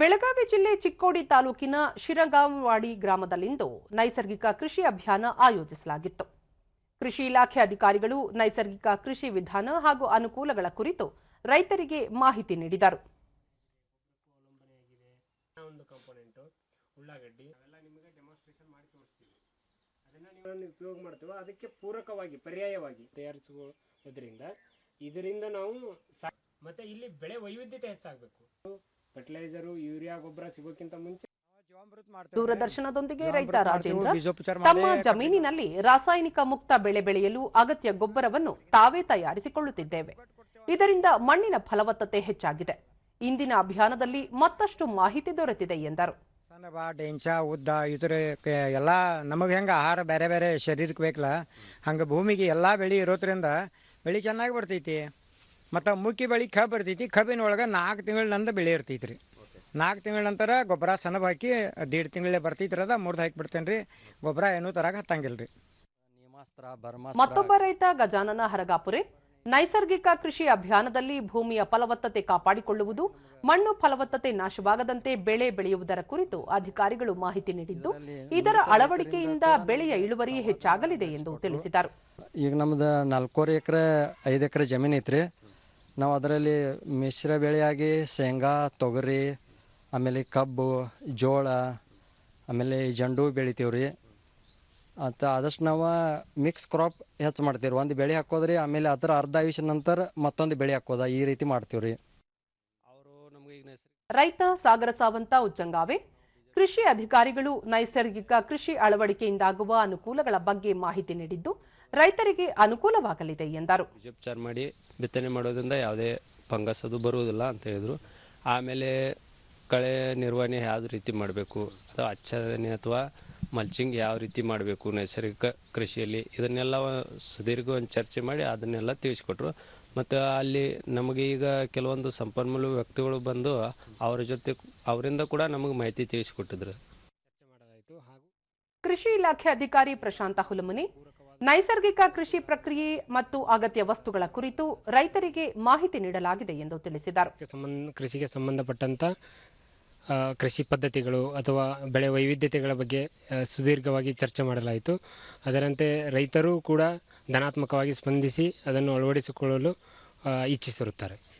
ಬೆಳಗಾವಿ ಜಿಲ್ಲೆ ಚಿಕ್ಕೋಡಿ ತಾಲೂಕಿನ ಶಿರಗಾಂವಾಡಿ ಗ್ರಾಮದಲ್ಲಿಂದು ನೈಸರ್ಗಿಕ ಕೃಷಿ ಅಭಿಯಾನ ಆಯೋಜಿಸಲಾಗಿತ್ತು. ಕೃಷಿ ಇಲಾಖೆ ಅಧಿಕಾರಿಗಳು ನೈಸರ್ಗಿಕ ಕೃಷಿ ವಿಧಾನ ಹಾಗೂ ಅನುಕೂಲಗಳ ಕುರಿತು ರೈತರಿಗೆ ಮಾಹಿತಿ ನೀಡಿದರು. ಅದಕ್ಕೆ ಪೂರಕವಾಗಿ, ಪರ್ಯಾಯವಾಗಿ ತಯಾರಿಸುವುದರಿಂದ ಇದರಿಂದ ನಾವು ಮತ್ತು ಇಲ್ಲಿ ಬೆಳೆ ವೈವಿಧ್ಯತೆ ಹೆಚ್ಚಾಗಬೇಕು. ಫರ್ಟಿಲೈಸರು ಯೂರಿಯಾ ಗೊಬ್ಬರ ಸಿಗೋಕ್ಕಿಂತ ಮುಂಚೆ ದೂರದರ್ಶನದೊಂದಿಗೆ ರೈತ ರಾಜೇಂದ್ರ ತಮ್ಮ ಜಮೀನಿನಲ್ಲಿ ರಾಸಾಯನಿಕ ಮುಕ್ತ ಬೆಳೆ ಬೆಳೆಯಲು ಅಗತ್ಯ ಗೊಬ್ಬರವನ್ನು ತಾವೇ ತಯಾರಿಸಿಕೊಳ್ಳುತ್ತಿದ್ದೇವೆ. ಇದರಿಂದ ಮಣ್ಣಿನ ಫಲವತ್ತತೆ ಹೆಚ್ಚಾಗಿದೆ. ಇಂದಿನ ಅಭಿಯಾನದಲ್ಲಿ ಮತ್ತಷ್ಟು ಮಾಹಿತಿ ದೊರೆತಿದೆ ಎಂದರು. ಡೆಂಚ ಉದ್ದ ಇದ್ರ ಎಲ್ಲ ನಮಗೆ ಹೆಂಗೆ ಆಹಾರ ಬೇರೆ ಬೇರೆ ಶರೀರಕ್ಕೆ ಬೇಕಲ್ಲ ಹಂಗ ಭೂಮಿಗೆ ಎಲ್ಲಾ ಬೆಳೆ ಇರೋದ್ರಿಂದ ಬೆಳೆ ಚೆನ್ನಾಗಿ ಬರ್ತೈತಿ. ಮತ್ತು ಮುಖ್ಯ ಬೆಳೆ ಕಬ್ಬು ಬರ್ತೈತಿ ಕಬ್ಬಿನೊಳಗೆ ನಾಲ್ಕು ತಿಂಗಳ ನಂದ ಬೆಳೆ ಇರ್ತೈತಿ ರೀ ನಾಲ್ಕು ತಿಂಗಳ ನಂತರ ಗೊಬ್ಬರ ಸಣ್ಣಬ ಹಾಕಿ ದೇಡ್ ತಿಂಗಳೇ ಬರ್ತೈತಿ ಅದ ಮೂರ್ದು ಹಾಕಿ ಬಿಡ್ತೇನೆ ರೀ ಗೊಬ್ಬರ ಏನೂ ತರಾಗ ಹತ್ತಂಗಿಲ್ಲ ರೀ ಮತ್ತೊಬ್ಬ ರೈತ ಗಜಾನನ ಹರಗಾಪುರೆ. ನೈಸರ್ಗಿಕ ಕೃಷಿ ಅಭಿಯಾನದಲ್ಲಿ ಭೂಮಿಯ ಫಲವತ್ತತೆ ಕಾಪಾಡಿಕೊಳ್ಳುವುದು ಮಣ್ಣು ಫಲವತ್ತತೆ ನಾಶವಾಗದಂತೆ ಬೆಳೆ ಬೆಳೆಯುವುದರ ಕುರಿತು ಅಧಿಕಾರಿಗಳು ಮಾಹಿತಿ ನೀಡಿದ್ದು ಇದರ ಅಳವಡಿಕೆಯಿಂದ ಬೆಳೆಯ ಇಳುವರಿ ಹೆಚ್ಚಾಗಲಿದೆ ಎಂದು ತಿಳಿಸಿದರು. ಈಗ ನಮ್ದು ನಾಲ್ಕೂವರೆ ಎಕರೆ ಐದು ಎಕರೆ ಜಮೀನು ಐತ್ರಿ. ನಾವು ಅದರಲ್ಲಿ ಮಿಶ್ರ ಬೆಳೆಯಾಗಿ ಶೇಂಗಾ ತೊಗರಿ ಆಮೇಲೆ ಕಬ್ಬು ಜೋಳ ಆಮೇಲೆ ಜಂಡು ಬೆಳಿತೀವಿ ರೀ. ಮತ್ತು ಆದಷ್ಟು ನಾವು ಮಿಕ್ಸ್ ಕ್ರಾಪ್ ಹೆಚ್ಚು ಮಾಡ್ತೀವಿ ರೀ. ಒಂದು ಬೆಳೆ ಹಾಕೋದ್ರಿ ಆಮೇಲೆ ಅದರ ಅರ್ಧ ಆಯುಷ್ಯ ನಂತರ ಮತ್ತೊಂದು ಬೆಳೆ ಹಾಕೋದ ಈ ರೀತಿ ಮಾಡ್ತೀವಿ ರೀ. ಅವರು ನಮಗೆ ಈಗ ರೈತ ಸಾಗರ ಸಾವಂತ ಉಚ್ಚಂಗಾವೆ. ಕೃಷಿ ಅಧಿಕಾರಿಗಳು ನೈಸರ್ಗಿಕ ಕೃಷಿ ಅಳವಡಿಕೆಯಿಂದಾಗುವ ಅನುಕೂಲಗಳ ಬಗ್ಗೆ ಮಾಹಿತಿ ನೀಡಿದ್ದು, ರೈತರಿಗೆ ಅನುಕೂಲವಾಗಲಿದೆ ಎಂದರು. ಬೀಜೋಪಚಾರ ಮಾಡಿ ಬಿತ್ತನೆ ಮಾಡೋದ್ರಿಂದ ಯಾವುದೇ ಫಂಗಸ್ ಅದು ಬರುವುದಿಲ್ಲ ಅಂತ ಹೇಳಿದರು. ಆಮೇಲೆ ಕಳೆ ನಿರ್ವಹಣೆ ಯಾವ ರೀತಿ ಮಾಡಬೇಕು, ಅಥವಾ ಆಚ್ಛಾದನೆ ಅಥವಾ ಮಲ್ಚಿಂಗ್ ಯಾವ ರೀತಿ ಮಾಡಬೇಕು ನೈಸರ್ಗಿಕ ಕೃಷಿಯಲ್ಲಿ, ಇದನ್ನೆಲ್ಲ ಸುದೀರ್ಘ ಒಂದು ಚರ್ಚೆ ಮಾಡಿ ಅದನ್ನೆಲ್ಲ ತಿಳಿಸ್ಕೊಟ್ರು. ಮತ್ತು ಅಲ್ಲಿ ನಮಗೆ ಈಗ ಕೆಲವೊಂದು ಸಂಪನ್ಮೂಲ ವ್ಯಕ್ತಿಗಳು ಬಂದು ಅವರ ಜೊತೆ ಅವರಿಂದ ಕೂಡ ನಮಗೆ ಮಾಹಿತಿ ತಿಳಿಸಿಕೊಟ್ಟಿದ್ರು. ಕೃಷಿ ಇಲಾಖೆ ಅಧಿಕಾರಿ ಪ್ರಶಾಂತ ಹುಲಮುನಿ ನೈಸರ್ಗಿಕ ಕೃಷಿ ಪ್ರಕ್ರಿಯೆ ಮತ್ತು ಅಗತ್ಯ ವಸ್ತುಗಳ ಕುರಿತು ರೈತರಿಗೆ ಮಾಹಿತಿ ನೀಡಲಾಗಿದೆ ಎಂದು ತಿಳಿಸಿದರು. ಕೃಷಿಗೆ ಸಂಬಂಧಪಟ್ಟಂತ ಕೃಷಿ ಪದ್ಧತಿಗಳು ಅಥವಾ ಬೆಳೆ ವೈವಿಧ್ಯತೆಗಳ ಬಗ್ಗೆ ಸುದೀರ್ಘವಾಗಿ ಚರ್ಚೆ ಮಾಡಲಾಯಿತು. ಅದರಂತೆ ರೈತರು ಕೂಡ ಧನಾತ್ಮಕವಾಗಿ ಸ್ಪಂದಿಸಿ ಅದನ್ನು ಅಳವಡಿಸಿಕೊಳ್ಳಲು ಇಚ್ಛಿಸಿರುತ್ತಾರೆ.